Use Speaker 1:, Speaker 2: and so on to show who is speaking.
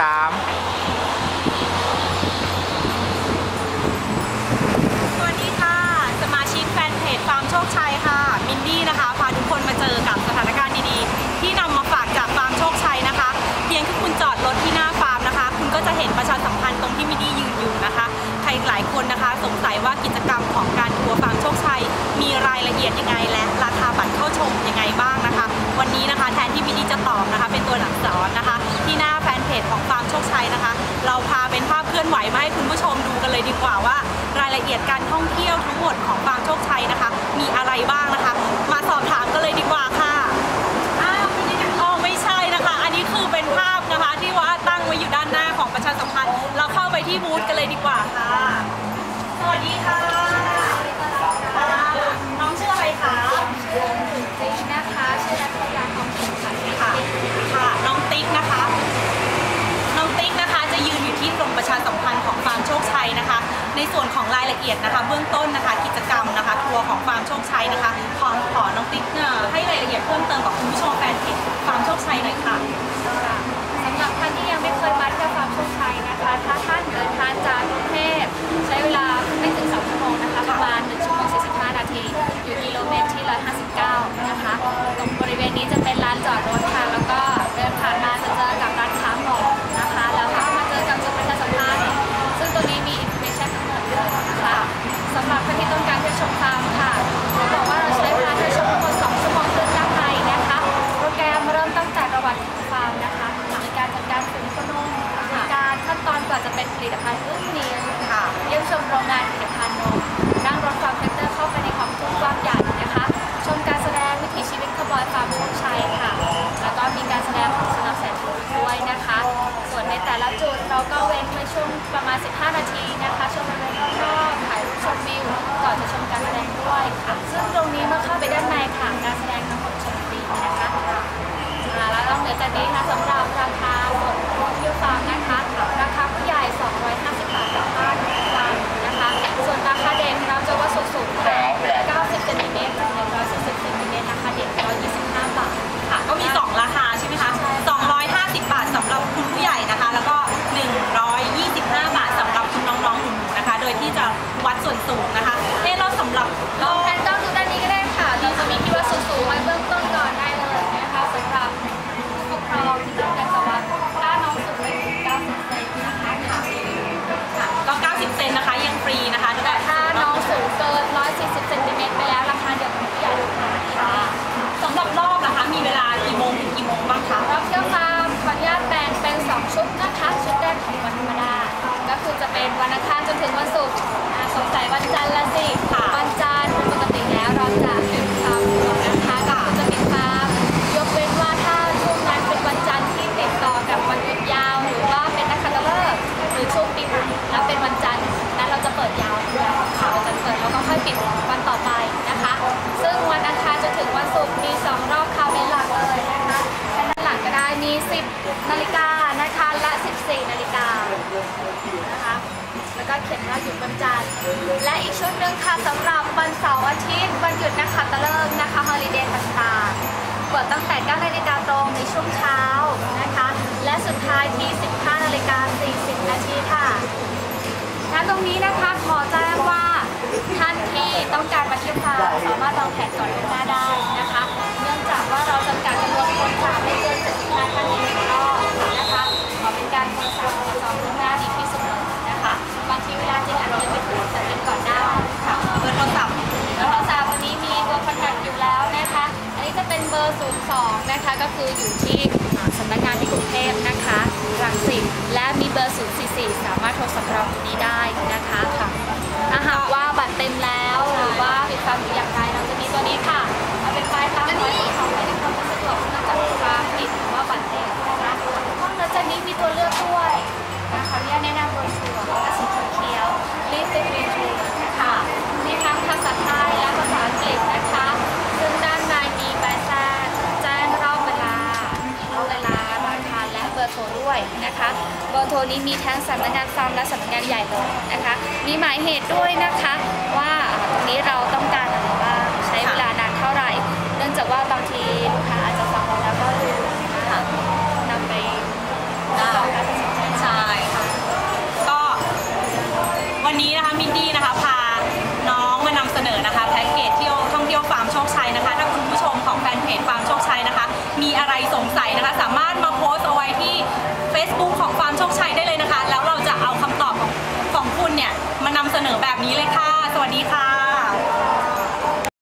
Speaker 1: ส
Speaker 2: าม
Speaker 3: สวัสดีค่ะ สมาชิกแฟนเพจฟาร์มโชคชัยค่ะ มินดี้นะคะ พาทุกคนมาเจอกับสถานการณ์ดีๆ ที่นำมาฝากจากฟาร์มโชคชัยนะคะ เพียงแค่คุณจอดรถที่หน้าฟาร์มนะคะ คุณก็จะเห็นประชาสัมพันธ์ตรงที่มินดี้ยืนอยู่นะคะ ใครหลายคนนะคะ สงสัยว่ากิจกรรมของการทัวร์ฟาร์มโชคชัย มีรายละเอียดยังไงและราคาบัตรเข้าชมยังไงบ้างนะคะ วันนี้นะคะแทนที่มินดี้จะตอบนะคะ เป็นตัวหนังสอนนะคะ ที่หน้า เพจของฟาร์มโชคชัยนะคะ เราพาเป็นภาพเคลื่อนไหวมาให้คุณผู้ชมดูกันเลยดีกว่าว่า รายละเอียดการท่องเที่ยวทั้งหมดของฟาร์มโชคชัยนะคะ มีอะไรบ้างนะคะ มาสอบถามกันเลยดีกว่าค่ะอ้าวไม่ได้อ๋อไม่ใช่นะคะ อันนี้คือเป็นภาพนะคะที่ว่าตั้งไว้อยู่ด้านหน้าของประชาสัมพันธ์ เราเข้าไปที่บูธกันเลยดีกว่า ในส่วนของรายละเอียดนะคะ เบื้องต้นนะคะ กิจกรรมนะคะ ทัวร์ของฟาร์มโชคชัยนะคะขอขอน้องติ๊กเนี่ยให้รายละเอียดเพิ่ม
Speaker 4: ล้วก็เว้นไว้ช่วงประมาณ 15 นาทีนะคะชมบริเวณรอบๆถ่ายรูปชมวิวก่อนจะชมการแสดงด้วยค่ะ ซึ่งตรงนี้เมื่อเข้าไปด้านในค่ะการแสดง
Speaker 3: ส่วนสูงนะคะเอ๊ะแล้วสำหรับลองแพน
Speaker 4: ต้องดูด้านนี้ก็ได้ค่ะเราจะมีที่วัดสูงสูงไว้เบื้องต้นก่อนได้เลยนะคะสำหรับผู้ปกครองที่ต้องการจะวัดถ้าน้องสูงไม่ถึง90เซนนะคะค่ะ
Speaker 3: ก็ 90 เซนนะคะยังฟรีนะคะแต่ถ้าน้องสู
Speaker 4: งเกิน 140เซนติเมตรไปแล้วราคาเดียวกับผู้ใหญ่ค่ะค่ะ
Speaker 3: สำหรับรอบนะคะมีเวลากี่โมงถึงกี่โมงบ้างคะ
Speaker 4: รอบเที่ยวฟาร์มขออนุญาตแบ่งเป็น 2 ชุดนะคะชุดแรกของวันธรรมดาก็คือจะเป็นวันอังคารจนถึงวันศุกร์ อ่า ก็เขียนว่าหยุดวันจันทร์และอีกชุดหนึ่งค่ะสำหรับวันเสาร์อาทิตย์วันหยุดนะคะตะเลิกนะคะฮอลิเดย์ต่างๆเปิดตั้งแต่9นาฬิกาตรงในช่วงเช้านะคะ และสุดท้ายที่ 15นาฬิกา40นาทีค่ะณตรงนี้นะคะขอแจ้งว่าท่านที่ต้องการมาเที่ยวฟาร์ม นะคะก็คืออยู่ที่อ่าสำนักงานที่กรุงเทพนะคะรังสิตและมีเบอร์ 044 สามารถโทรสำรองตรงนี้ได้นะคะค่ะถ้าหากว่าบัตรเต็มแล้วหรือว่าปิดฟาร์มหรืออย่างไรเราจะมีตัวนี้ค่ะเอาเป็นไฟล์ตามไว้ของไม่ได้ความสะดวกเนื่องจากฟาร์มปิดหรือว่าบัตรเต็มนะคะนอกจากนี้มีตัวเลือกด้วย รด้วยนะคะเบอร์โทรนี้มีทั้งสำนักงานฟาร์มและสำนักงานใหญ่เลยนะคะ มีหมายเหตุด้วยนะคะ ว่าตรงนี้เราต้องการอะไรบ้างใช้เวลานานเท่าไหร่ เนื่องจากว่าบางทีลูกค้าอาจจะฟังแล้วก็ดูนะคะนำไปต่อการตัดสินใจใช่
Speaker 3: ค่ะก็วันนี้นะคะมินดี้นะคะพาน้องมานำเสนอนะคะแพ็กเกจเที่ยวท่องเที่ยวฟาร์มโชคชัยนะคะ ถ้าคุณผู้ชมของแฟนเพจฟาร์มโชคชัยนะคะ มีอะไรสงสัยนะคะสามารถ